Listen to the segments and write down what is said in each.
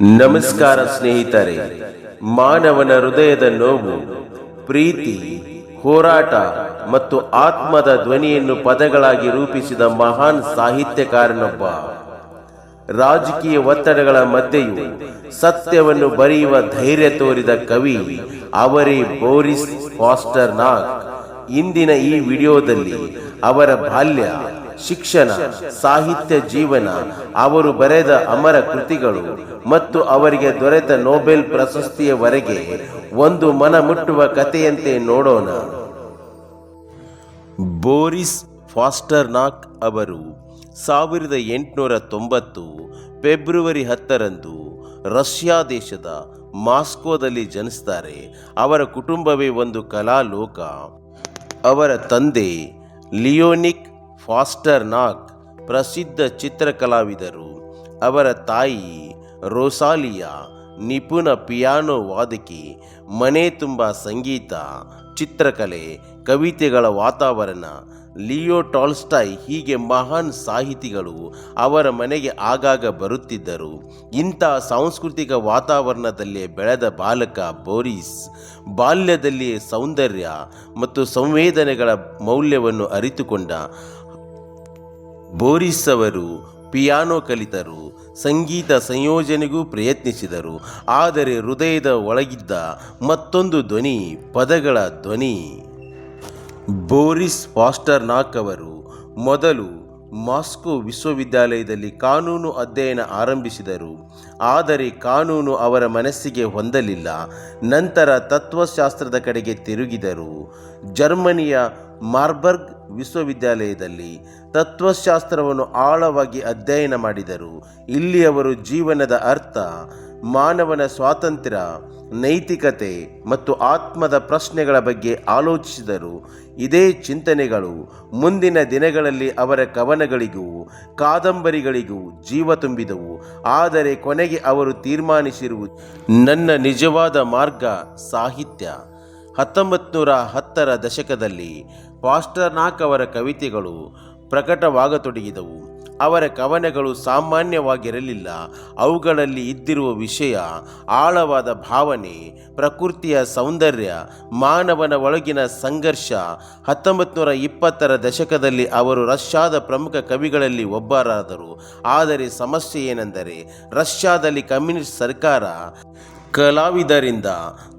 ನಮಸ್ಕಾರ ಸ್ನೇಹಿತರೆ, ಮಾನವನ ಹೃದಯದ ನೋವು, ಪ್ರೀತಿ, ಹೋರಾಟ ಮತ್ತು ಆತ್ಮದ ಧ್ವನಿಯನ್ನು ಪದಗಳಾಗಿ ರೂಪಿಸಿದ ಮಹಾನ್ ಸಾಹಿತ್ಯಕಾರನೊಬ್ಬ. ರಾಜಕೀಯ ಒತ್ತಡಗಳ ಮಧ್ಯೆಯೂ ಸತ್ಯವನ್ನು ಬರೆಯುವ ಧೈರ್ಯ ತೋರಿದ ಕವಿ ಅವರೇ ಬೋರಿಸ್ ಫಾಸ್ಟರ್ ನಾಗ್ ಇಂದಿನ ಈ ವಿಡಿಯೋದಲ್ಲಿ ಅವರ ಬಾಲ್ಯ ಶಿಕ್ಷಣ, ಸಾಹಿತ್ಯ ಜೀವನ, ಅವರು ಬರೆದ ಅಮರ ಕೃತಿಗಳು ಮತ್ತು ಅವರಿಗೆ ದೊರೆತ ನೊಬೆಲ್ ಪ್ರಶಸ್ತಿಯವರೆಗೆ ಒಂದು ಮನ ಮುಟ್ಟುವ ಕಥೆಯಂತೆ ನೋಡೋಣ. ಬೋರಿಸ್ ಫಾಸ್ಟರ್ನಾಕ್ ಅವರು ಸಾವಿರದ ಎಂಟುನೂರ ತೊಂಬತ್ತು ಫೆಬ್ರವರಿ ಹತ್ತರಂದು ರಷ್ಯಾ ದೇಶದ ಮಾಸ್ಕೋದಲ್ಲಿ ಜನಿಸ್ತಾರೆ. ಅವರ ಕುಟುಂಬವೇ ಒಂದು ಕಲಾಲೋಕ. ಅವರ ತಂದೆ ಲಿಯೋನಿಕ್ ಫಾಸ್ಟರ್ನಾಕ್ ಪ್ರಸಿದ್ಧ ಚಿತ್ರಕಲಾವಿದರು. ಅವರ ತಾಯಿ ರೋಸಾಲಿಯಾ ನಿಪುಣ ಪಿಯಾನೋ ವಾದಕಿ, ಮನೆ ತುಂಬ ಸಂಗೀತ, ಚಿತ್ರಕಲೆ, ಕವಿತೆಗಳ ವಾತಾವರಣ, ಲಿಯೋ ಟಾಲ್ಸ್ಟಾಯ್ ಹೀಗೆ ಮಹಾನ್ ಸಾಹಿತಿಗಳು ಅವರ ಮನೆಗೆ ಆಗಾಗ ಬರುತ್ತಿದ್ದರು. ಇಂಥ ಸಾಂಸ್ಕೃತಿಕ ವಾತಾವರಣದಲ್ಲಿ ಬೆಳೆದ ಬಾಲಕ ಬೋರಿಸ್ ಬಾಲ್ಯದಲ್ಲಿ ಸೌಂದರ್ಯ ಮತ್ತು ಸಂವೇದನೆಗಳ ಮೌಲ್ಯವನ್ನು ಅರಿತುಕೊಂಡ ಬೋರಿಸ್ ಅವರು ಪಿಯಾನೋ ಕಲಿತರು, ಸಂಗೀತ ಸಂಯೋಜನೆಗೂ ಪ್ರಯತ್ನಿಸಿದರು. ಆದರೆ ಹೃದಯದ ಒಳಗಿದ್ದ ಮತ್ತೊಂದು ಧ್ವನಿ, ಪದಗಳ ಧ್ವನಿ. ಬೋರಿಸ್ ಫಾಸ್ಟರ್ನಾಕ್ ಅವರು ಮೊದಲು ಮಾಸ್ಕೋ ವಿಶ್ವವಿದ್ಯಾಲಯದಲ್ಲಿ ಕಾನೂನು ಅಧ್ಯಯನ ಆರಂಭಿಸಿದರು. ಆದರೆ ಕಾನೂನು ಅವರ ಮನಸ್ಸಿಗೆ ಹೊಂದಲಿಲ್ಲ. ನಂತರ ತತ್ವಶಾಸ್ತ್ರದ ಕಡೆಗೆ ತಿರುಗಿದರು. ಜರ್ಮನಿಯ ಮಾರ್ಬರ್ಗ್ ವಿಶ್ವವಿದ್ಯಾಲಯದಲ್ಲಿ ತತ್ವಶಾಸ್ತ್ರವನ್ನು ಆಳವಾಗಿ ಅಧ್ಯಯನ ಮಾಡಿದರು. ಇಲ್ಲಿ ಅವರು ಜೀವನದ ಅರ್ಥ ಮಾನವನ ಸ್ವಾತಂತ್ರ್ಯ, ನೈತಿಕತೆ ಮತ್ತು ಆತ್ಮದ ಪ್ರಶ್ನೆಗಳ ಬಗ್ಗೆ ಆಲೋಚಿಸಿದರು. ಇದೇ ಚಿಂತನೆಗಳು ಮುಂದಿನ ದಿನಗಳಲ್ಲಿ ಅವರ ಕವನಗಳಿಗೂ ಕಾದಂಬರಿಗಳಿಗೂ ಜೀವ ತುಂಬಿದವು. ಆದರೆ ಕೊನೆಗೆ ಅವರು ತೀರ್ಮಾನಿಸಿರುವುದು ನನ್ನ ನಿಜವಾದ ಮಾರ್ಗ ಸಾಹಿತ್ಯ. ಹತ್ತೊಂಬತ್ತು ನೂರ ಹತ್ತರ ದಶಕದಲ್ಲಿ ಪಾಸ್ಟರ್ನಾಕ್ ಅವರ ಕವಿತೆಗಳು ಪ್ರಕಟವಾಗತೊಡಗಿದವು. ಅವರ ಕವನಗಳು ಸಾಮಾನ್ಯವಾಗಿರಲಿಲ್ಲ. ಅವುಗಳಲ್ಲಿ ಇದ್ದಿರುವ ವಿಷಯ, ಆಳವಾದ ಭಾವನೆ, ಪ್ರಕೃತಿಯ ಸೌಂದರ್ಯ, ಮಾನವನ ಒಳಗಿನ ಸಂಘರ್ಷ. ಹತ್ತೊಂಬತ್ತು ನೂರ ಇಪ್ಪತ್ತರ ದಶಕದಲ್ಲಿ ಅವರು ರಷ್ಯಾದ ಪ್ರಮುಖ ಕವಿಗಳಲ್ಲಿ ಒಬ್ಬರಾದರು. ಆದರೆ ಸಮಸ್ಯೆ ಏನೆಂದರೆ, ರಷ್ಯಾದಲ್ಲಿ ಕಮ್ಯುನಿಸ್ಟ್ ಸರ್ಕಾರ ಕಲಾವಿದರಿಂದ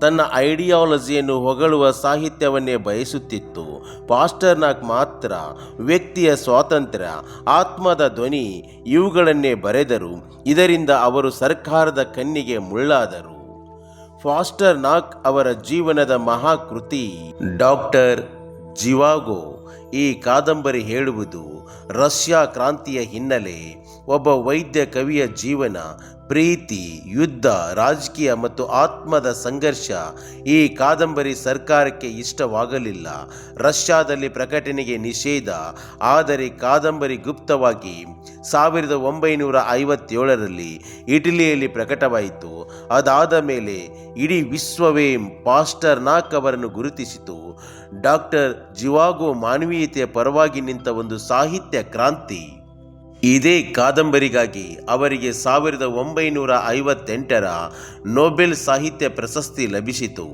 ತನ್ನ ಐಡಿಯಾಲಜಿಯನ್ನು ಹೊಗಳುವ ಸಾಹಿತ್ಯವನ್ನೇ ಬಯಸುತ್ತಿತ್ತು. ಪಾಸ್ಟರ್ನಾಕ್ ಮಾತ್ರ ವ್ಯಕ್ತಿಯ ಸ್ವಾತಂತ್ರ್ಯ, ಆತ್ಮದ ಧ್ವನಿ ಇವುಗಳನ್ನೇ ಬರೆದರು. ಇದರಿಂದ ಅವರು ಸರ್ಕಾರದ ಕಣ್ಣಿಗೆ ಮುಳ್ಳಾದರು. ಫಾಸ್ಟರ್ ನಾಕ್ ಅವರ ಜೀವನದ ಮಹಾಕೃತಿ ಡಾಕ್ಟರ್ ಜಿವಾಗೋ ಈ ಕಾದಂಬರಿ ಹೇಳುವುದು ರಷ್ಯಾ ಕ್ರಾಂತಿಯ ಹಿನ್ನೆಲೆ. ಒಬ್ಬ ವೈದ್ಯ ಕವಿಯ ಜೀವನ, ಪ್ರೀತಿ, ಯುದ್ಧ, ರಾಜಕೀಯ ಮತ್ತು ಆತ್ಮದ ಸಂಘರ್ಷ ಈ ಕಾದಂಬರಿ ಸರ್ಕಾರಕ್ಕೆ ಇಷ್ಟವಾಗಲಿಲ್ಲ. ರಷ್ಯಾದಲ್ಲಿ ಪ್ರಕಟಣೆಗೆ ನಿಷೇಧ, ಆದರೆ ಕಾದಂಬರಿ ಗುಪ್ತವಾಗಿ ಸಾವಿರದ ಒಂಬೈನೂರ ಐವತ್ತೇಳರಲ್ಲಿ ಇಟಲಿಯಲ್ಲಿ ಪ್ರಕಟವಾಯಿತು. ಅದಾದ ಮೇಲೆ ಇಡೀ ವಿಶ್ವವೇ ಪಾಸ್ಟರ್ ನಾಕ್ ಅವರನ್ನು ಗುರುತಿಸಿತು. ಡಾಕ್ಟರ್ ಜಿವಾಗೋ ಮಾನವೀಯತೆಯ ಪರವಾಗಿ ನಿಂತ ಒಂದು ಸಾಹಿತ್ಯ ಕ್ರಾಂತಿ. ಇದೇ ಕಾದಂಬರಿಗಾಗಿ ಅವರಿಗೆ ಸಾವಿರದ ಒಂಬೈನೂರ ಐವತ್ತೆಂಟರ ನೋಬೆಲ್ ಸಾಹಿತ್ಯ ಪ್ರಶಸ್ತಿ ಲಭಿಸಿತು.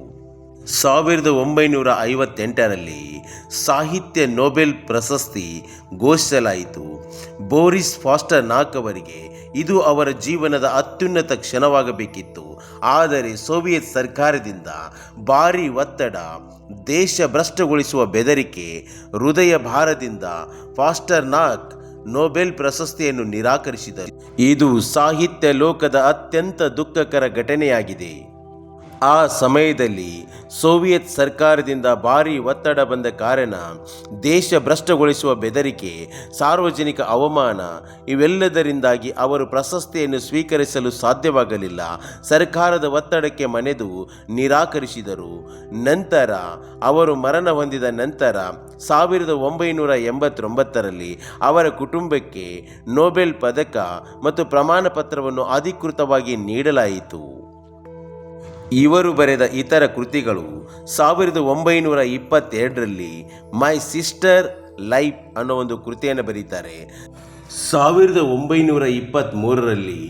ಸಾವಿರದ ಒಂಬೈನೂರ ಐವತ್ತೆಂಟರಲ್ಲಿ ಸಾಹಿತ್ಯ ನೋಬೆಲ್ ಪ್ರಶಸ್ತಿ ಘೋಷಿಸಲಾಯಿತು. ಬೋರಿಸ್ ಫಾಸ್ಟರ್ ನಾಕ್ ಅವರಿಗೆ ಇದು ಅವರ ಜೀವನದ ಅತ್ಯುನ್ನತ ಕ್ಷಣವಾಗಬೇಕಿತ್ತು. ಆದರೆ ಸೋವಿಯತ್ ಸರ್ಕಾರದಿಂದ ಭಾರಿ ಒತ್ತಡ ದೇಶ ಭ್ರಷ್ಟಗೊಳಿಸುವ ಬೆದರಿಕೆ ಹೃದಯ ಭಾರದಿಂದ ಫಾಸ್ಟರ್ ನಾಕ್ ನೊಬೆಲ್ ಪ್ರಶಸ್ತಿಯನ್ನು ನಿರಾಕರಿಸಿದರು. ಇದು ಸಾಹಿತ್ಯ ಲೋಕದ ಅತ್ಯಂತ ದುಃಖಕರ ಘಟನೆಯಾಗಿದೆ. ಆ ಸಮಯದಲ್ಲಿ ಸೋವಿಯತ್ ಸರ್ಕಾರದಿಂದ ಭಾರೀ ಒತ್ತಡ ಬಂದ ಕಾರಣ ದೇಶ ಭ್ರಷ್ಟಗೊಳಿಸುವ ಬೆದರಿಕೆ, ಸಾರ್ವಜನಿಕ ಅವಮಾನ ಇವೆಲ್ಲದರಿಂದಾಗಿ ಅವರು ಪ್ರಶಸ್ತಿಯನ್ನು ಸ್ವೀಕರಿಸಲು ಸಾಧ್ಯವಾಗಲಿಲ್ಲ. ಸರ್ಕಾರದ ಒತ್ತಡಕ್ಕೆ ಮನೆದು ನಿರಾಕರಿಸಿದರು. ನಂತರ ಅವರು ಮರಣ ಹೊಂದಿದ ನಂತರ ಸಾವಿರದ ಒಂಬೈನೂರ ಎಂಬತ್ತೊಂಬತ್ತರಲ್ಲಿ ಅವರ ಕುಟುಂಬಕ್ಕೆ ನೊಬೆಲ್ ಪದಕ ಮತ್ತು ಪ್ರಮಾಣ ಪತ್ರವನ್ನು ಅಧಿಕೃತವಾಗಿ ನೀಡಲಾಯಿತು. ಇವರು ಬರೆದ ಇತರ ಕೃತಿಗಳು ಸಾವಿರದ ಒಂಬೈನೂರ ಇಪ್ಪತ್ತೆರಡರಲ್ಲಿ ಮೈ ಸಿಸ್ಟರ್ ಲೈಫ್ ಅನ್ನೋ ಒಂದು ಕೃತಿಯನ್ನು ಬರೀತಾರೆ. ಸಾವಿರದ ಒಂಬೈನೂರ ಇಪ್ಪತ್ತ್ಮೂರರಲ್ಲಿ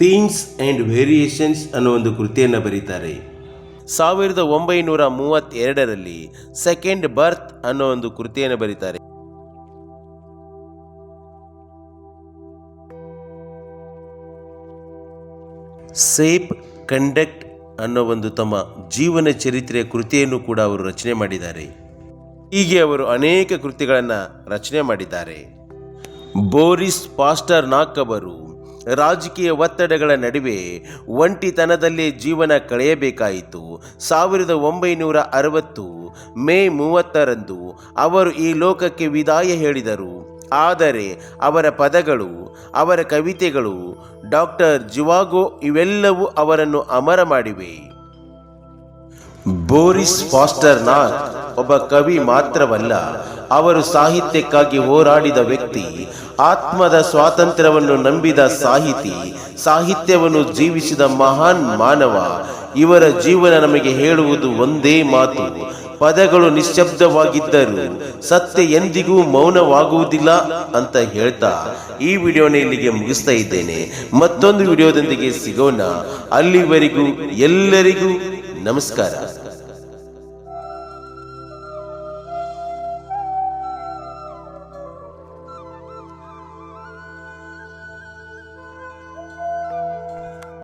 ಥೀಮ್ಸ್ ಆ್ಯಂಡ್ ವೇರಿಯೇಷನ್ಸ್ ಅನ್ನೋ ಒಂದು ಕೃತಿಯನ್ನು ಬರೀತಾರೆ. ಸಾವಿರದ ಒಂಬೈನೂರ ಮೂವತ್ತೆರಡರಲ್ಲಿ ಸೆಕೆಂಡ್ ಬರ್ತ್ ಅನ್ನೋ ಒಂದು ಕೃತಿಯನ್ನು ಬರೀತಾರೆ. ಸೇಪ್ ಕಂಡಕ್ಟ್ ಅನ್ನೋ ಒಂದು ತಮ್ಮ ಜೀವನ ಚರಿತ್ರೆಯ ಕೃತಿಯನ್ನು ಕೂಡ ಅವರು ರಚನೆ ಮಾಡಿದ್ದಾರೆ. ಹೀಗೆ ಅವರು ಅನೇಕ ಕೃತಿಗಳನ್ನು ರಚನೆ ಮಾಡಿದ್ದಾರೆ. ಬೋರಿಸ್ ಪಾಸ್ಟರ್ ನಾಕ್ ಅವರು ರಾಜಕೀಯ ಒತ್ತಡಗಳ ನಡುವೆ ಒಂಟಿತನದಲ್ಲೇ ಜೀವನ ಕಳೆಯಬೇಕಾಯಿತು. ಸಾವಿರದ ಒಂಬೈನೂರ ಅರವತ್ತು ಮೇ ಮೂವತ್ತರಂದು ಅವರು ಈ ಲೋಕಕ್ಕೆ ವಿದಾಯ ಹೇಳಿದರು. ಆದರೆ ಅವರ ಪದಗಳು, ಅವರ ಕವಿತೆಗಳು, ಡಾಕ್ಟರ್ ಜುವಾಗೋ ಇವೆಲ್ಲವೂ ಅವರನ್ನು ಅಮರ ಮಾಡಿವೆ. ಬೋರಿಸ್ ಫಾಸ್ಟರ್ ನಾಥ್ ಒಬ್ಬ ಕವಿ ಮಾತ್ರವಲ್ಲ, ಅವರು ಸಾಹಿತ್ಯಕ್ಕಾಗಿ ಹೋರಾಡಿದ ವ್ಯಕ್ತಿ, ಆತ್ಮದ ಸ್ವಾತಂತ್ರ್ಯವನ್ನು ನಂಬಿದ ಸಾಹಿತಿ, ಸಾಹಿತ್ಯವನ್ನು ಜೀವಿಸಿದ ಮಹಾನ್ ಮಾನವ, ಇವರ ಜೀವನ ನಮಗೆ ಹೇಳುವುದು ಒಂದೇ ಮಾತು ಪದಗಳು ನಿಶ್ಶಬ್ದವಾಗಿದ್ದರೂ ಸತ್ಯ ಎಂದಿಗೂ ಮೌನವಾಗುವುದಿಲ್ಲ ಅಂತ ಹೇಳ್ತಾ ಈ ವಿಡಿಯೋನ ಇಲ್ಲಿಗೆ ಮುಗಿಸ್ತಾ ಇದ್ದೇನೆ. ಮತ್ತೊಂದು ವಿಡಿಯೋದೊಂದಿಗೆ ಸಿಗೋಣ. ಅಲ್ಲಿವರೆಗೂ ಎಲ್ಲರಿಗೂ ನಮಸ್ಕಾರ.